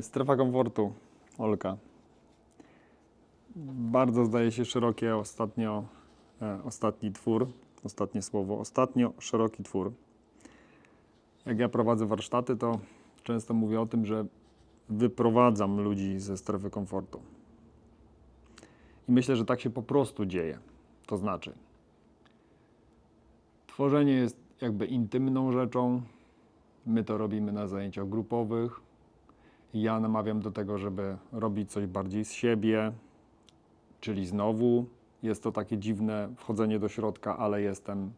Strefa komfortu, Olka. Bardzo zdaje się szerokie ostatnio, e, ostatni twór, ostatnie słowo, ostatnio szeroki twór. Jak ja prowadzę warsztaty, to często mówię o tym, że wyprowadzam ludzi ze strefy komfortu. I myślę, że tak się po prostu dzieje. To znaczy, tworzenie jest jakby intymną rzeczą. My to robimy na zajęciach grupowych. Ja namawiam do tego, żeby robić coś bardziej z siebie, czyli znowu jest to takie dziwne wchodzenie do środka, ale jestem,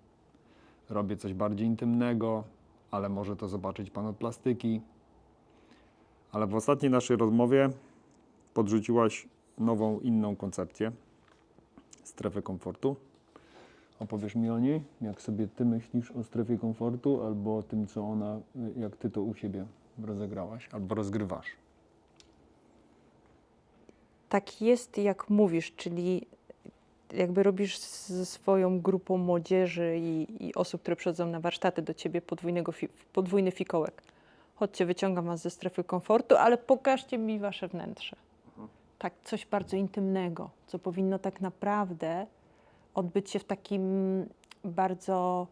robię coś bardziej intymnego, ale może to zobaczyć pan od plastyki. Ale w ostatniej naszej rozmowie podrzuciłaś nową, inną koncepcję strefy komfortu. Opowiesz mi o niej, jak sobie ty myślisz o strefie komfortu, albo o tym, co ona, jak ty to u siebie rozegrałaś, albo rozgrywasz. Tak jest, jak mówisz, czyli jakby robisz ze swoją grupą młodzieży i, i osób, które przychodzą na warsztaty do ciebie podwójnego fi, podwójny fikołek. Chodźcie, wyciągam was ze strefy komfortu, ale pokażcie mi wasze wnętrze. Tak, coś bardzo intymnego, co powinno tak naprawdę odbyć się w takim bardzo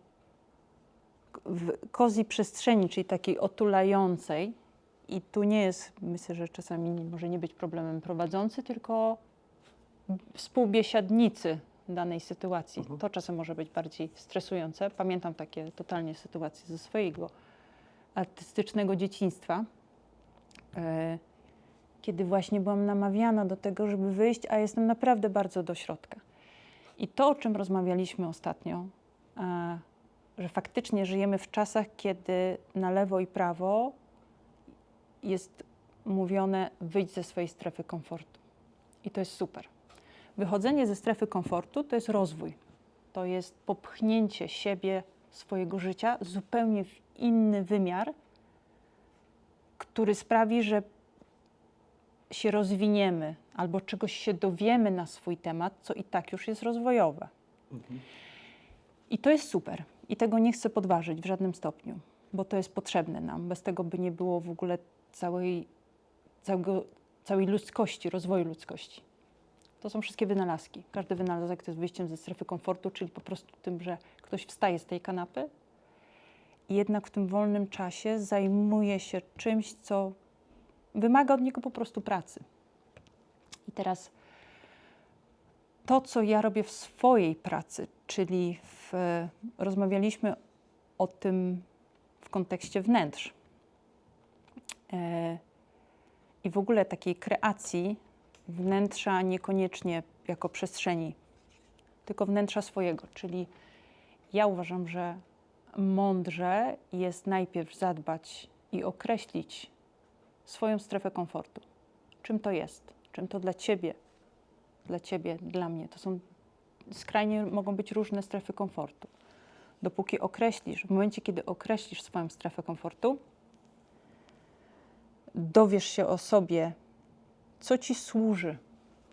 w cozy przestrzeni, czyli takiej otulającej. I tu nie jest, myślę, że czasami może nie być problemem prowadzący, tylko współbiesiadnicy danej sytuacji. To czasem może być bardziej stresujące. Pamiętam takie totalnie sytuacje ze swojego artystycznego dzieciństwa, e, kiedy właśnie byłam namawiana do tego, żeby wyjść, a jestem naprawdę bardzo do środka. I to, o czym rozmawialiśmy ostatnio, że faktycznie żyjemy w czasach, kiedy na lewo i prawo jest mówione wyjdź ze swojej strefy komfortu. I to jest super. Wychodzenie ze strefy komfortu to jest rozwój. To jest popchnięcie siebie, swojego życia zupełnie w inny wymiar, który sprawi, że się rozwiniemy albo czegoś się dowiemy na swój temat, co i tak już jest rozwojowe. I to jest super. I tego nie chcę podważyć w żadnym stopniu, bo to jest potrzebne nam. Bez tego by nie było w ogóle całej, całego, całej ludzkości, rozwoju ludzkości. To są wszystkie wynalazki. Każdy wynalazek to jest wyjściem ze strefy komfortu, czyli po prostu tym, że ktoś wstaje z tej kanapy i jednak w tym wolnym czasie zajmuje się czymś, co wymaga od niego po prostu pracy. I teraz to, co ja robię w swojej pracy, czyli w, rozmawialiśmy o tym w kontekście wnętrz e, i w ogóle takiej kreacji wnętrza niekoniecznie jako przestrzeni, tylko wnętrza swojego. Czyli ja uważam, że mądrze jest najpierw zadbać i określić swoją strefę komfortu. Czym to jest? Czym to dla ciebie? Dla ciebie, dla mnie. To są skrajnie mogą być różne strefy komfortu. Dopóki określisz, w momencie, kiedy określisz swoją strefę komfortu, dowiesz się o sobie, co ci służy,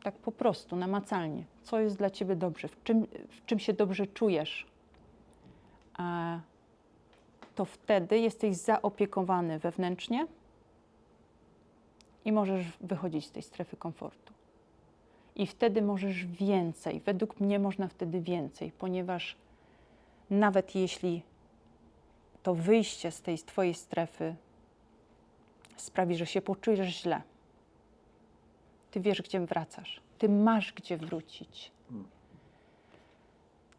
tak po prostu, namacalnie, co jest dla ciebie dobrze, w czym, w czym się dobrze czujesz, a to wtedy jesteś zaopiekowany wewnętrznie i możesz wychodzić z tej strefy komfortu. I wtedy możesz więcej. Według mnie można wtedy więcej, ponieważ nawet jeśli to wyjście z tej Twojej strefy sprawi, że się poczujesz źle, Ty wiesz, gdzie wracasz. Ty masz gdzie wrócić.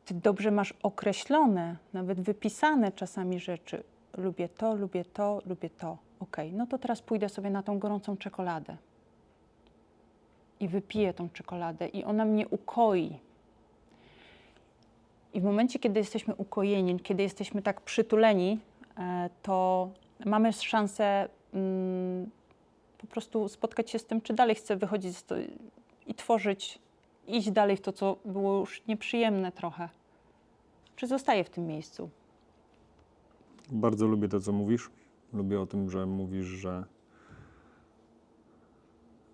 Ty dobrze masz określone, nawet wypisane czasami rzeczy. Lubię to, lubię to, lubię to. Ok, no to teraz pójdę sobie na tą gorącą czekoladę i wypiję tą czekoladę i ona mnie ukoi. I w momencie, kiedy jesteśmy ukojeni, kiedy jesteśmy tak przytuleni, e, to mamy szansę mm, po prostu spotkać się z tym, czy dalej chcę wychodzić i tworzyć, iść dalej w to, co było już nieprzyjemne trochę. Czy zostaję w tym miejscu? Bardzo lubię to, co mówisz. Lubię o tym, że mówisz, że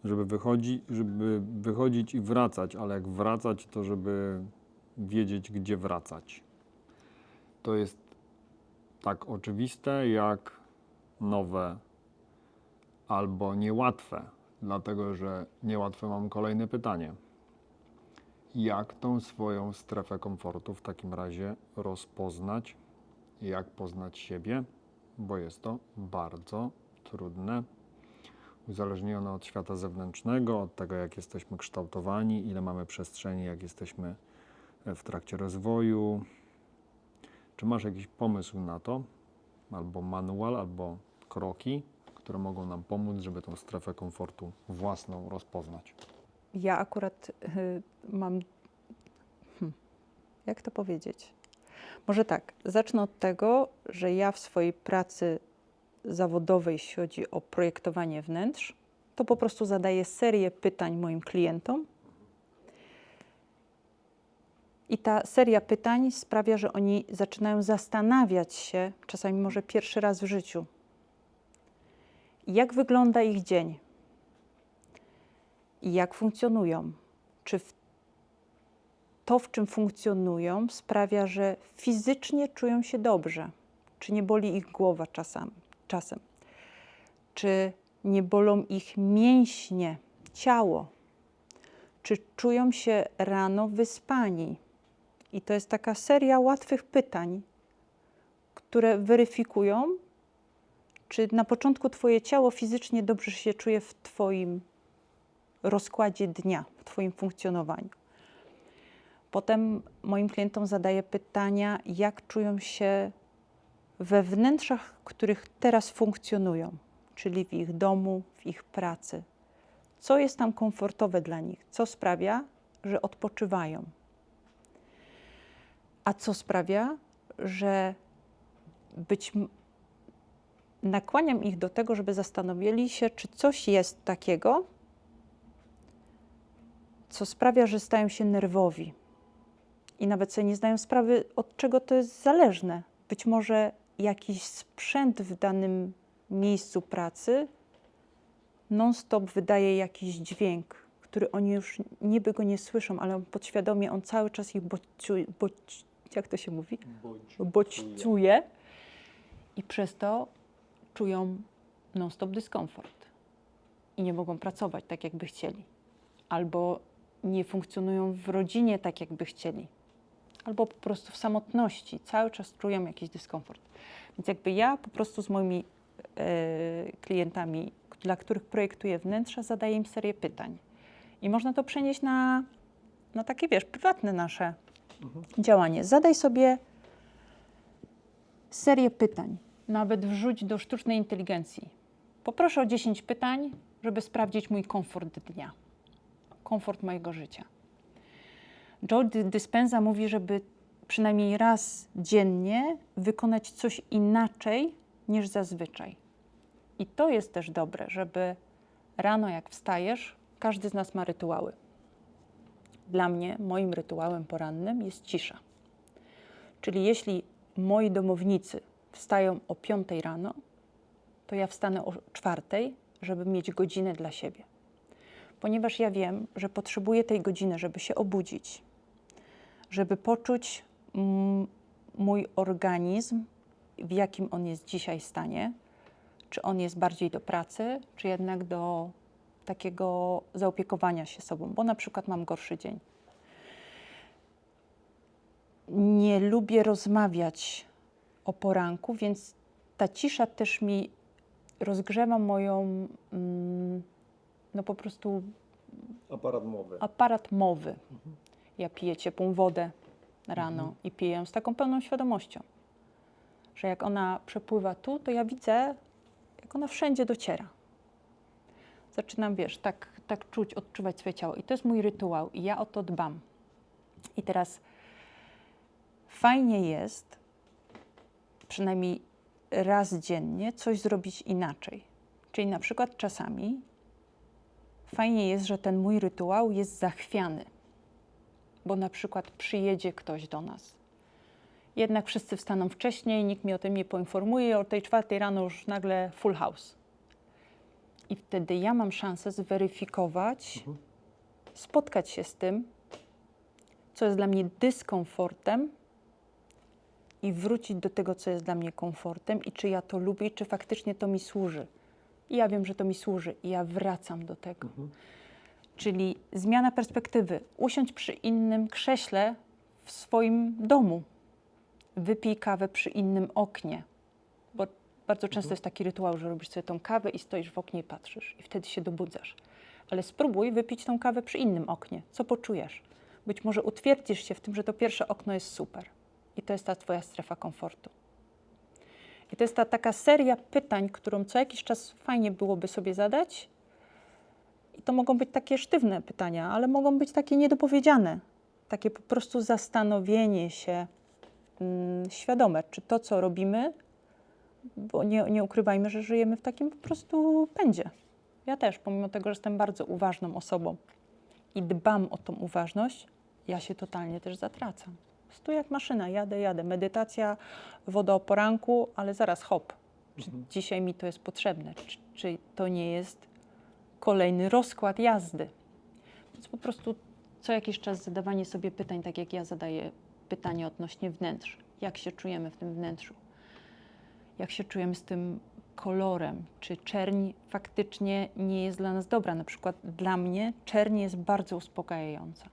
żeby, wychodzi, żeby wychodzić i wracać, ale jak wracać, to żeby wiedzieć, gdzie wracać. To jest tak oczywiste, jak nowe albo niełatwe, dlatego że niełatwe mam kolejne pytanie. Jak tą swoją strefę komfortu w takim razie rozpoznać? Jak poznać siebie? Bo jest to bardzo trudne, uzależnione od świata zewnętrznego, od tego, jak jesteśmy kształtowani, ile mamy przestrzeni, jak jesteśmy w trakcie rozwoju. Czy masz jakiś pomysł na to, albo manual, albo kroki, które mogą nam pomóc, żeby tą strefę komfortu własną rozpoznać? Ja akurat y, mam. Hmm, jak to powiedzieć? Może tak, zacznę od tego, że ja w swojej pracy zawodowej, jeśli chodzi o projektowanie wnętrz, to po prostu zadaję serię pytań moim klientom. I ta seria pytań sprawia, że oni zaczynają zastanawiać się, czasami może pierwszy raz w życiu, jak wygląda ich dzień, i jak funkcjonują. Czy to, w czym funkcjonują, sprawia, że fizycznie czują się dobrze? Czy nie boli ich głowa czasem? Czasem? Czy nie bolą ich mięśnie, ciało? Czy czują się rano wyspani? I to jest taka seria łatwych pytań, które weryfikują, czy na początku Twoje ciało fizycznie dobrze się czuje w Twoim rozkładzie dnia, w Twoim funkcjonowaniu. Potem moim klientom zadaję pytania, jak czują się we wnętrzach, których teraz funkcjonują, czyli w ich domu, w ich pracy. Co jest tam komfortowe dla nich? Co sprawia, że odpoczywają? A co sprawia, że być nakłaniam ich do tego, żeby zastanowili się, czy coś jest takiego, co sprawia, że stają się nerwowi i nawet sobie nie zdają sprawy, od czego to jest zależne. Być może jakiś sprzęt w danym miejscu pracy non-stop wydaje jakiś dźwięk, który oni już niby go nie słyszą, ale podświadomie on cały czas ich bodźcuje, bodź, jak to się mówi? bodźcuje i przez to czują non-stop dyskomfort i nie mogą pracować tak, jakby chcieli. Albo nie funkcjonują w rodzinie tak, jakby chcieli. Albo po prostu w samotności cały czas czują jakiś dyskomfort. Więc jakby ja po prostu z moimi e, klientami, dla których projektuję wnętrza, zadaję im serię pytań. I można to przenieść na, na takie, wiesz, prywatne nasze działanie. Zadaj sobie serię pytań, nawet wrzuć do sztucznej inteligencji. Poproszę o 10 pytań, żeby sprawdzić mój komfort dnia, komfort mojego życia. Joe Di- Dispenza mówi, żeby przynajmniej raz dziennie wykonać coś inaczej niż zazwyczaj. I to jest też dobre, żeby rano jak wstajesz, każdy z nas ma rytuały. Dla mnie moim rytuałem porannym jest cisza. Czyli jeśli moi domownicy wstają o 5 rano, to ja wstanę o 4, żeby mieć godzinę dla siebie. Ponieważ ja wiem, że potrzebuję tej godziny, żeby się obudzić, żeby poczuć mm, mój organizm, w jakim on jest dzisiaj stanie, czy on jest bardziej do pracy, czy jednak do takiego zaopiekowania się sobą, bo na przykład mam gorszy dzień. Nie lubię rozmawiać o poranku, więc ta cisza też mi rozgrzewa moją, mm, no po prostu Aparat mowy. aparat mowy. Ja piję ciepłą wodę rano i piję ją z taką pełną świadomością, że jak ona przepływa tu, to ja widzę, jak ona wszędzie dociera. Zaczynam, wiesz, tak, tak czuć, odczuwać swoje ciało. I to jest mój rytuał i ja o to dbam. I teraz fajnie jest przynajmniej raz dziennie coś zrobić inaczej. Czyli na przykład czasami fajnie jest, że ten mój rytuał jest zachwiany, bo na przykład przyjedzie ktoś do nas. Jednak wszyscy wstaną wcześniej, nikt mnie o tym nie poinformuje, o tej czwartej rano już nagle full house. I wtedy ja mam szansę zweryfikować, spotkać się z tym, co jest dla mnie dyskomfortem i wrócić do tego, co jest dla mnie komfortem i czy ja to lubię, czy faktycznie to mi służy. i ja wiem, że to mi służy i ja wracam do tego. Mhm. Czyli zmiana perspektywy. Usiądź przy innym krześle w swoim domu. Wypij kawę przy innym oknie. Bo bardzo często jest taki rytuał, że robisz sobie tą kawę i stoisz w oknie i patrzysz. I wtedy się dobudzasz. Ale spróbuj wypić tą kawę przy innym oknie. Co poczujesz? Być może utwierdzisz się w tym, że to pierwsze okno jest super. I to jest ta twoja strefa komfortu. I to jest ta taka seria pytań, którą co jakiś czas fajnie byłoby sobie zadać. I to mogą być takie sztywne pytania, ale mogą być takie niedopowiedziane. Takie po prostu zastanowienie się mm, świadome, czy to, co robimy, bo nie, nie ukrywajmy, że żyjemy w takim po prostu pędzie. Ja też, pomimo tego, że jestem bardzo uważną osobą i dbam o tą uważność, ja się totalnie też zatracam. Stu jak maszyna, jadę, jadę. Medytacja, woda o poranku, ale zaraz hop. Czy dzisiaj mi to jest potrzebne? Czy, czy to nie jest kolejny rozkład jazdy? Więc po prostu co jakiś czas zadawanie sobie pytań, tak jak ja zadaję pytanie odnośnie wnętrz. Jak się czujemy w tym wnętrzu? Jak się czujemy z tym kolorem? Czy czerń faktycznie nie jest dla nas dobra? Na przykład dla mnie czerń jest bardzo uspokajająca.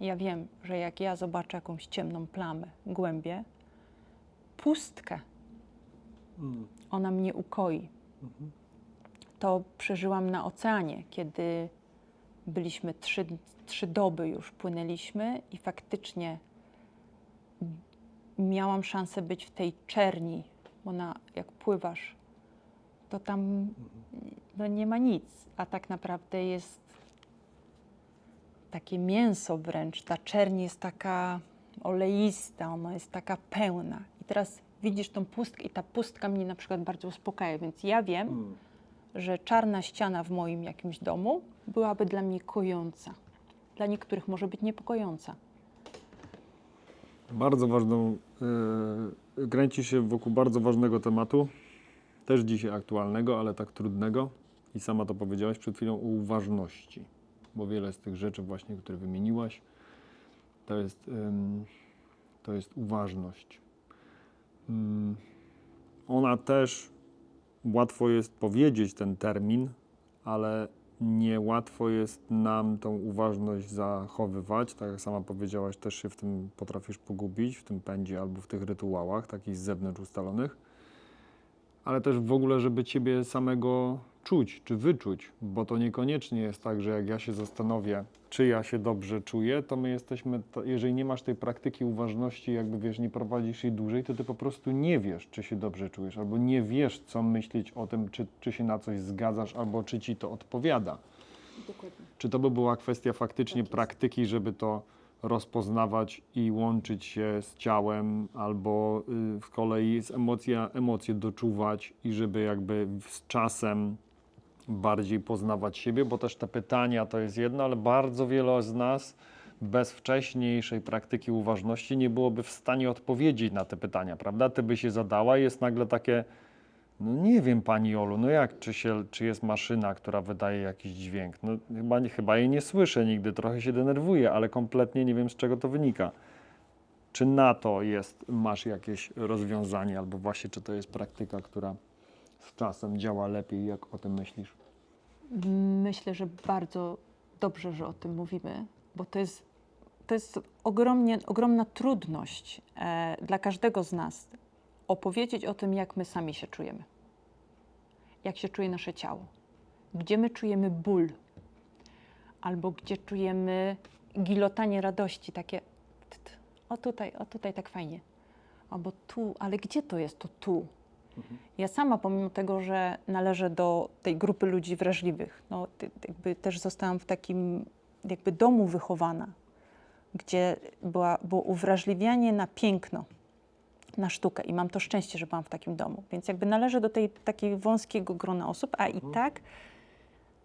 Ja wiem, że jak ja zobaczę jakąś ciemną plamę, głębię, pustkę, Mm. ona mnie ukoi. To przeżyłam na oceanie, kiedy byliśmy trzy, trzy doby już płynęliśmy i faktycznie miałam szansę być w tej czerni, bo na, jak pływasz, to tam no, nie ma nic, a tak naprawdę jest takie mięso wręcz. Ta czerń jest taka oleista, ona jest taka pełna. I teraz widzisz tą pustkę i ta pustka mnie na przykład bardzo uspokaja, więc ja wiem, Mm. Że czarna ściana w moim jakimś domu byłaby dla mnie kojąca. Dla niektórych może być niepokojąca. Bardzo ważną, yy, kręci się wokół bardzo ważnego tematu, też dzisiaj aktualnego, ale tak trudnego. I sama to powiedziałaś przed chwilą o uważności, bo wiele z tych rzeczy właśnie, które wymieniłaś, to jest, to jest uważność. Ym, ona też, łatwo jest powiedzieć ten termin, ale niełatwo jest nam tą uważność zachowywać. Tak jak sama powiedziałaś, też się w tym potrafisz pogubić, w tym pędzie albo w tych rytuałach, takich z zewnątrz ustalonych. Ale też w ogóle, żeby ciebie samego czuć, czy wyczuć, bo to niekoniecznie jest tak, że jak ja się zastanowię, czy ja się dobrze czuję, to my jesteśmy, to jeżeli nie masz tej praktyki uważności, jakby wiesz, nie prowadzisz jej dłużej, to ty po prostu nie wiesz, czy się dobrze czujesz, albo nie wiesz, co myśleć o tym, czy, czy się na coś zgadzasz, albo czy ci to odpowiada. Dokładnie. Czy to by była kwestia faktycznie Tak praktyki, żeby to rozpoznawać i łączyć się z ciałem, albo y, z kolei z emocja, emocje doczuwać i żeby jakby z czasem bardziej poznawać siebie, bo też te pytania to jest jedno, ale bardzo wiele z nas bez wcześniejszej praktyki uważności nie byłoby w stanie odpowiedzieć na te pytania, prawda? Ty by się zadała i jest nagle takie, no nie wiem Pani Olu, no jak, czy, się, czy jest maszyna, która wydaje jakiś dźwięk? No chyba, chyba jej nie słyszę nigdy, trochę się denerwuję, ale kompletnie nie wiem z czego to wynika. Czy na to jest, masz jakieś rozwiązanie, albo właśnie czy to jest praktyka, która z czasem działa lepiej, jak o tym myślisz? Myślę, że bardzo dobrze, że o tym mówimy, bo to jest, to jest ogromnie, ogromna trudność e, dla każdego z nas opowiedzieć o tym, jak my sami się czujemy, jak się czuje nasze ciało, gdzie my czujemy ból, albo gdzie czujemy gilotanie radości, takie t, t, o tutaj, o tutaj tak fajnie, albo tu, ale gdzie to jest to tu? Ja sama, pomimo tego, że należę do tej grupy ludzi wrażliwych, no, jakby też zostałam w takim jakby domu wychowana, gdzie była, było uwrażliwianie na piękno, na sztukę i mam to szczęście, że byłam w takim domu. Więc jakby należę do tej takiej wąskiego grona osób, a i tak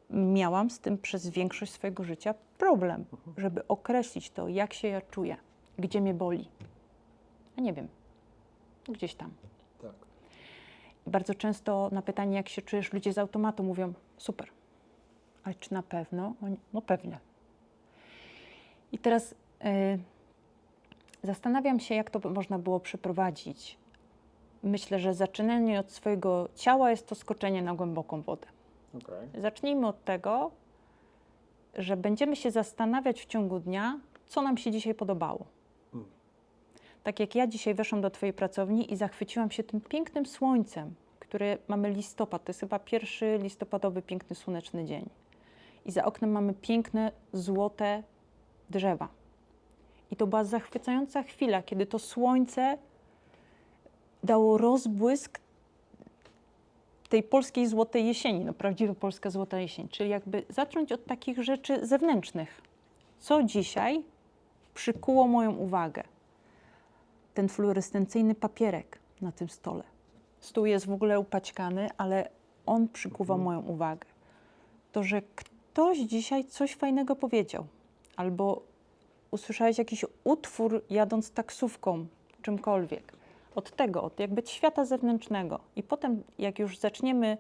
miałam z tym przez większość swojego życia problem, żeby określić to, jak się ja czuję, gdzie mnie boli. A nie wiem, gdzieś tam. Bardzo często na pytanie, jak się czujesz, ludzie z automatu mówią: super. Ale czy na pewno? No pewnie. I teraz y, zastanawiam się, jak to można było przeprowadzić. Myślę, że zaczynanie od swojego ciała jest to skoczenie na głęboką wodę. Zacznijmy od tego, że będziemy się zastanawiać w ciągu dnia, co nam się dzisiaj podobało. Tak jak ja dzisiaj weszłam do Twojej pracowni i zachwyciłam się tym pięknym słońcem, które mamy listopad. To jest chyba pierwszy listopadowy piękny słoneczny dzień. I za oknem mamy piękne, złote drzewa. I to była zachwycająca chwila, kiedy to słońce dało rozbłysk tej polskiej złotej jesieni, no prawdziwa polska złota jesień, czyli jakby zacząć od takich rzeczy zewnętrznych. Co dzisiaj przykuło moją uwagę? Ten fluorescencyjny papierek na tym stole. Stół jest w ogóle upaćkany, ale on przykuwa Mhm. moją uwagę. To, że ktoś dzisiaj coś fajnego powiedział, albo usłyszałeś jakiś utwór jadąc taksówką, czymkolwiek. Od tego, od jakby świata zewnętrznego. I potem, jak już zaczniemy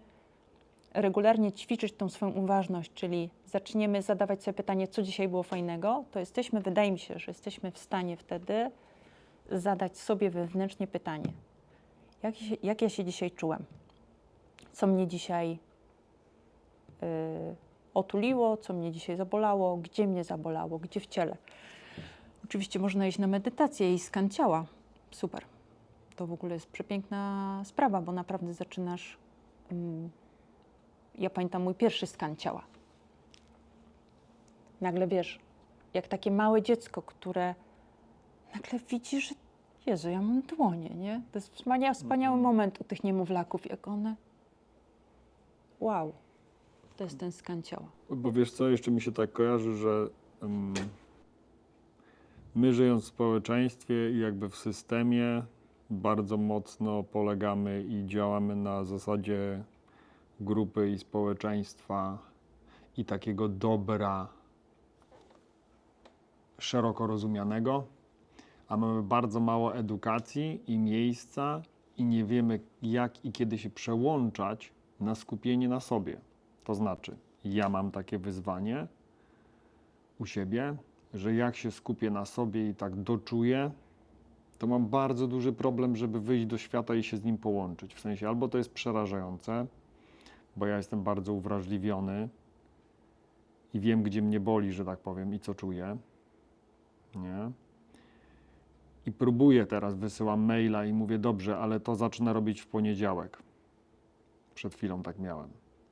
regularnie ćwiczyć tą swoją uważność, czyli zaczniemy zadawać sobie pytanie, co dzisiaj było fajnego, to jesteśmy, wydaje mi się, że jesteśmy w stanie wtedy zadać sobie wewnętrznie pytanie, jak, jak ja się dzisiaj czułem, co mnie dzisiaj y, otuliło, co mnie dzisiaj zabolało, gdzie mnie zabolało, gdzie w ciele. Oczywiście można iść na medytację i skan ciała. Super. To w ogóle jest przepiękna sprawa, bo naprawdę zaczynasz. mm, ja pamiętam mój pierwszy skan ciała. Nagle wiesz, jak takie małe dziecko, które nagle widzi, że Jezu, ja mam dłonie, nie? To jest wspaniały, wspaniały moment u tych niemowlaków, jak one. Wow, to jest ten skan ciała. Bo wiesz co, jeszcze mi się tak kojarzy, że mm, my żyjąc w społeczeństwie i jakby w systemie bardzo mocno polegamy i działamy na zasadzie grupy i społeczeństwa i takiego dobra szeroko rozumianego, a mamy bardzo mało edukacji i miejsca i nie wiemy jak i kiedy się przełączać na skupienie na sobie. To znaczy, ja mam takie wyzwanie u siebie, że jak się skupię na sobie i tak doczuję, to mam bardzo duży problem, żeby wyjść do świata i się z nim połączyć. W sensie albo to jest przerażające, bo ja jestem bardzo uwrażliwiony i wiem, gdzie mnie boli, że tak powiem, i co czuję. Nie? I próbuję teraz, wysyłam maila i mówię, dobrze, ale to zacznę robić w poniedziałek. Przed chwilą tak miałem.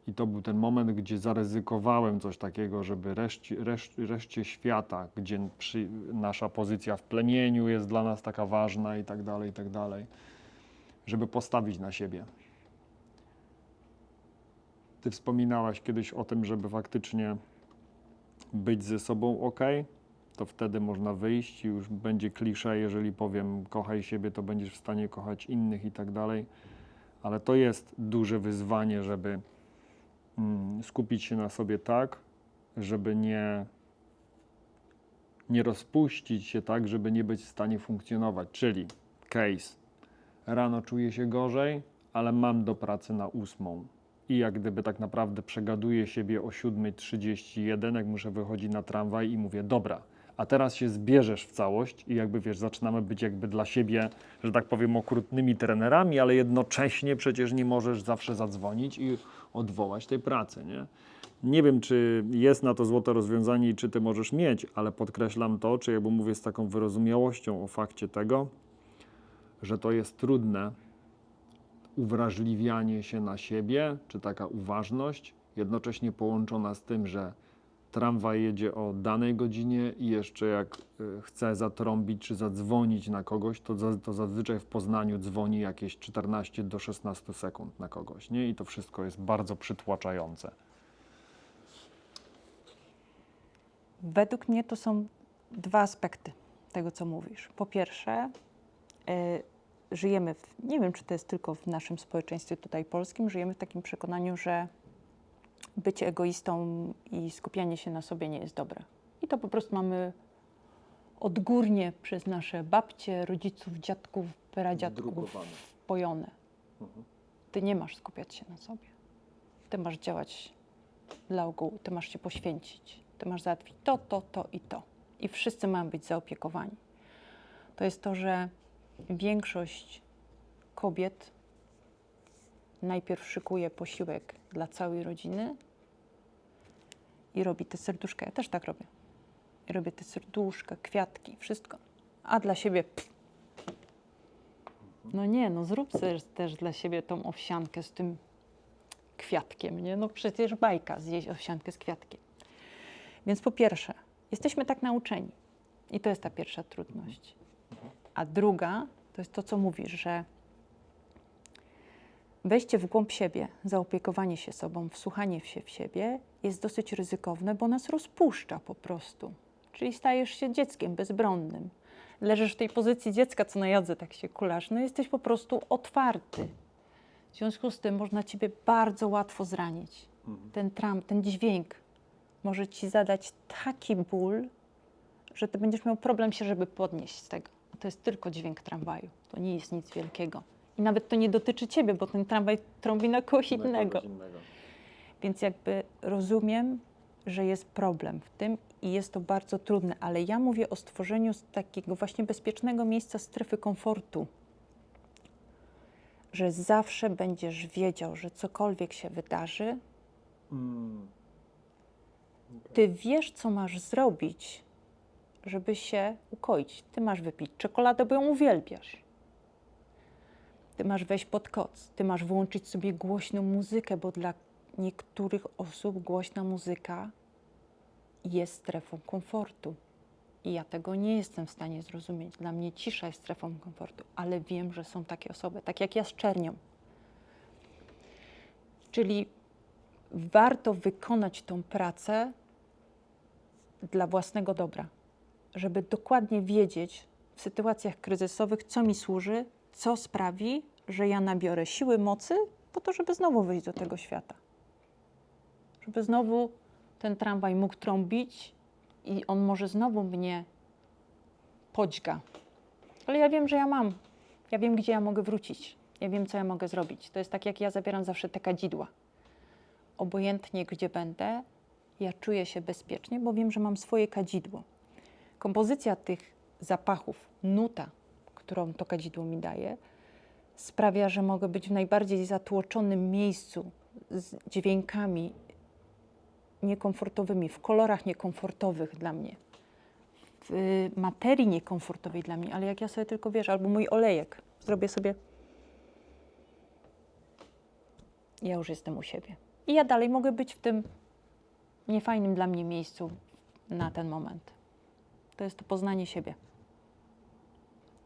I to był ten moment, gdzie zaryzykowałem coś takiego, żeby reszcie, reszt, reszcie świata, gdzie przy, nasza pozycja w plemieniu jest dla nas taka ważna i tak dalej, i tak dalej, żeby postawić na siebie. Ty wspominałaś kiedyś o tym, żeby faktycznie być ze sobą ok, to wtedy można wyjść i już będzie klisze, jeżeli powiem kochaj siebie, to będziesz w stanie kochać innych i tak dalej. Ale to jest duże wyzwanie, żeby mm, skupić się na sobie tak, żeby nie, nie rozpuścić się tak, żeby nie być w stanie funkcjonować. Czyli case. Rano czuję się gorzej, ale mam do pracy na ósmą. I jak gdyby tak naprawdę przegaduję siebie o 7.31, jak muszę wychodzić na tramwaj i mówię, dobra, a teraz się zbierzesz w całość i jakby wiesz, zaczynamy być jakby dla siebie, że tak powiem, okrutnymi trenerami, ale jednocześnie przecież nie możesz zawsze zadzwonić i odwołać tej pracy, nie? Nie wiem, czy jest na to złote rozwiązanie i czy ty możesz mieć, ale podkreślam to, czy jakby mówię z taką wyrozumiałością o fakcie tego, że to jest trudne, uwrażliwianie się na siebie, czy taka uważność, jednocześnie połączona z tym, że tramwaj jedzie o danej godzinie i jeszcze jak y, chce zatrąbić czy zadzwonić na kogoś, to, za, to zazwyczaj w Poznaniu dzwoni jakieś 14 do 16 sekund na kogoś, nie? I to wszystko jest bardzo przytłaczające. Według mnie to są dwa aspekty tego, co mówisz. Po pierwsze, y, żyjemy, w, nie wiem, czy to jest tylko w naszym społeczeństwie tutaj polskim, żyjemy w takim przekonaniu, że bycie egoistą i skupianie się na sobie nie jest dobre. I to po prostu mamy odgórnie przez nasze babcie, rodziców, dziadków, pradziadków Wdrukowane. wpojone. Ty nie masz skupiać się na sobie. Ty masz działać dla ogółu, ty masz się poświęcić, ty masz załatwić to, to, to i to. I wszyscy mają być zaopiekowani. To jest to, że większość kobiet najpierw szykuje posiłek dla całej rodziny i robi te serduszka. Ja też tak robię. I robię te serduszka, kwiatki, wszystko. A dla siebie. Pff. No nie, no zrób też, dla siebie tą owsiankę z tym kwiatkiem, nie? No przecież bajka zjeść owsiankę z kwiatkiem. Więc po pierwsze, jesteśmy tak nauczeni. I to jest ta pierwsza trudność. A druga to jest to, co mówisz, że wejście w głąb siebie, zaopiekowanie się sobą, wsłuchanie się w siebie jest dosyć ryzykowne, bo nas rozpuszcza po prostu. Czyli stajesz się dzieckiem bezbronnym. Leżysz w tej pozycji dziecka, co na jodze tak się kulasz. No jesteś po prostu otwarty. W związku z tym można ciebie bardzo łatwo zranić. Ten tram, ten dźwięk może ci zadać taki ból, że ty będziesz miał problem się, żeby podnieść z tego. To jest tylko dźwięk tramwaju. To nie jest nic wielkiego. I nawet to nie dotyczy ciebie, bo ten tramwaj trąbi na kogoś innego. Więc jakby rozumiem, że jest problem w tym i jest to bardzo trudne, ale ja mówię o stworzeniu takiego właśnie bezpiecznego miejsca strefy komfortu, że zawsze będziesz wiedział, że cokolwiek się wydarzy, Mm. ty wiesz, co masz zrobić, żeby się ukoić. Ty masz wypić czekoladę, bo ją uwielbiasz. Ty masz wejść pod koc. Ty masz włączyć sobie głośną muzykę, bo dla niektórych osób głośna muzyka jest strefą komfortu. I ja tego nie jestem w stanie zrozumieć. Dla mnie cisza jest strefą komfortu, ale wiem, że są takie osoby, tak jak ja z czernią. Czyli warto wykonać tą pracę dla własnego dobra, żeby dokładnie wiedzieć w sytuacjach kryzysowych, co mi służy, co sprawi, że ja nabiorę siły, mocy po to, żeby znowu wyjść do tego świata. Żeby znowu ten tramwaj mógł trąbić i on może znowu mnie podźga. Ale ja wiem, że ja mam. Ja wiem, gdzie ja mogę wrócić. Ja wiem, co ja mogę zrobić. To jest tak, jak ja zabieram zawsze te kadzidła obojętnie gdzie będę, ja czuję się bezpiecznie, bo wiem, że mam swoje kadzidło. Kompozycja tych zapachów, nuta, którą to kadzidło mi daje, sprawia, że mogę być w najbardziej zatłoczonym miejscu z dźwiękami niekomfortowymi, w kolorach niekomfortowych dla mnie, w materii niekomfortowej dla mnie, ale jak ja sobie tylko wiesz, albo mój olejek, zrobię sobie. Ja już jestem u siebie. I ja dalej mogę być w tym niefajnym dla mnie miejscu na ten moment. To jest to poznanie siebie.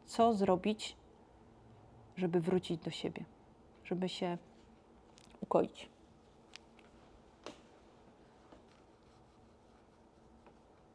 Co zrobić, żeby wrócić do siebie, żeby się ukoić.